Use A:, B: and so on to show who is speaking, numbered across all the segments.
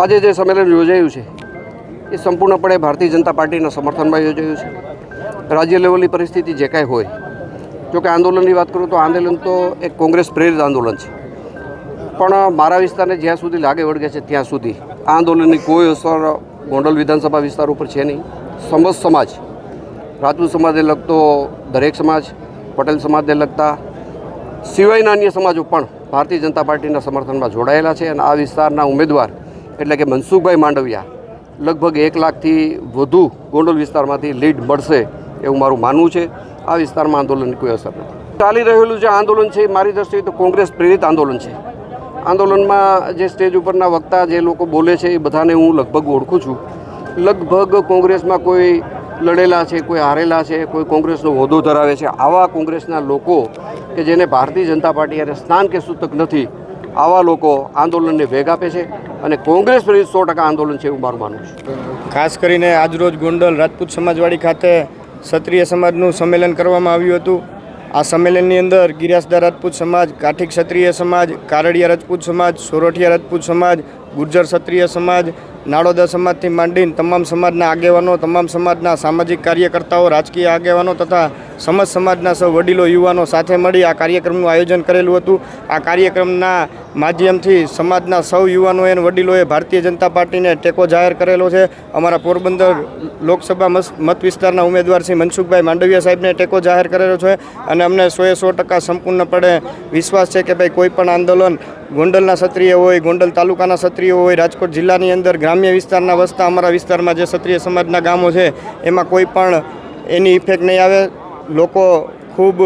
A: આજે જે સંમેલન યોજાયું છે, એ સંપૂર્ણપણે ભારતીય જનતા પાર્ટીના સમર્થનમાં યોજાયું છે. રાજ્ય લેવલની પરિસ્થિતિ જે કાંઈ હોય, જો કે આંદોલનની વાત કરું તો આંદોલન તો એક કોંગ્રેસ પ્રેરિત આંદોલન છે. પણ મારા વિસ્તારને જ્યાં સુધી લાગે વળગે છે ત્યાં સુધી આ આંદોલનની કોઈ અસર ગોંડલ વિધાનસભા વિસ્તાર ઉપર છે નહીં. સમસ્ત સમાજ, રાજપૂત સમાજને લગતો દરેક સમાજ, પટેલ સમાજને લગતા સિવાયના અન્ય સમાજો પણ ભારતીય જનતા પાર્ટીના સમર્થનમાં જોડાયેલા છે અને આ વિસ્તારના ઉમેદવાર એટલે કે મનસુખભાઈ માંડવિયા, લગભગ એક લાખથી વધુ ગોંડલ વિસ્તારમાંથી લીડ મળશે એવું મારું માનવું છે. આ વિસ્તારમાં આંદોલનની કોઈ અસર નથી. ચાલી રહેલું જે આંદોલન છે મારી દ્રષ્ટિએ તો કોંગ્રેસ પ્રેરિત આંદોલન છે. આંદોલનમાં જે સ્ટેજ ઉપરના વક્તા જે લોકો બોલે છે એ બધાને હું લગભગ ઓળખું છું. લગભગ કોંગ્રેસમાં કોઈ લડેલા છે, કોઈ હારેલા છે, કોઈ કોંગ્રેસનો હોદ્દો ધરાવે છે. આવા કોંગ્રેસના લોકો કે જેને ભારતીય જનતા પાર્ટી અને સ્નાન કે સૂતક નથી આવા લોકો આંદોલનને વેગ આપે છે અને કોંગ્રેસ પ્રેરિત સો ટકા આંદોલન છે એવું મારું માનવું છે.
B: ખાસ કરીને આજરોજ ગોંડલ રાજપૂત સમાજવાડી ખાતે ક્ષત્રિય સમાજનું સંમેલન કરવામાં આવ્યું હતું. આ સંમેલનની અંદર ગિરાસદાર રાજપૂત સમાજ કાઠી ક્ષત્રિય સમાજ, કારડિયા રાજપૂત સમાજ, સોરઠિયા રાજપૂત સમાજ ગુર્જર ક્ષત્રિય સમાજ નાડોદા સમાજથી માંડીને તમામ સમાજના આગેવાનો, તમામ સમાજના સામાજિક કાર્યકર્તાઓ, રાજકીય આગેવાનો તથા સમાજ સમાજના સૌ વડીલો, યુવાનો સાથે મળી આ કાર્યક્રમનું આયોજન કરેલું હતું. આ કાર્યક્રમના માધ્યમથી સમાજના સૌ યુવાનોએ અને વડીલોએ ભારતીય જનતા પાર્ટીને ટેકો જાહેર કરેલો છે. અમારા પોરબંદર લોકસભા મત વિસ્તારના ઉમેદવાર શ્રી મનસુખભાઈ માંડવિયા સાહેબને ટેકો જાહેર કરેલો છે અને અમને સોએ સો ટકા સંપૂર્ણપણે વિશ્વાસ છે કે ભાઈ કોઈ પણ આંદોલન ગોંડલના ક્ષત્રિય હોય, ગોંડલ તાલુકાના ક્ષત્રિય હોય, રાજકોટ જિલ્લાની અંદર ગ્રામ્ય વિસ્તારના વસતા અમારા વિસ્તારમાં જે ક્ષત્રિય સમાજના ગામો છે, એમાં કોઈ પણ એની ઇફેક્ટ નહીં આવે. લોકો ખૂબ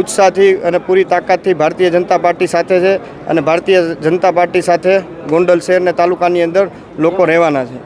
B: ઉત્સાહથી અને પૂરી તાકાતથી ભારતીય જનતા પાર્ટી સાથે છે અને ભારતીય જનતા પાર્ટી સાથે ગોંડલ શહેર અને તાલુકાની અંદર લોકો રહેવાના છે.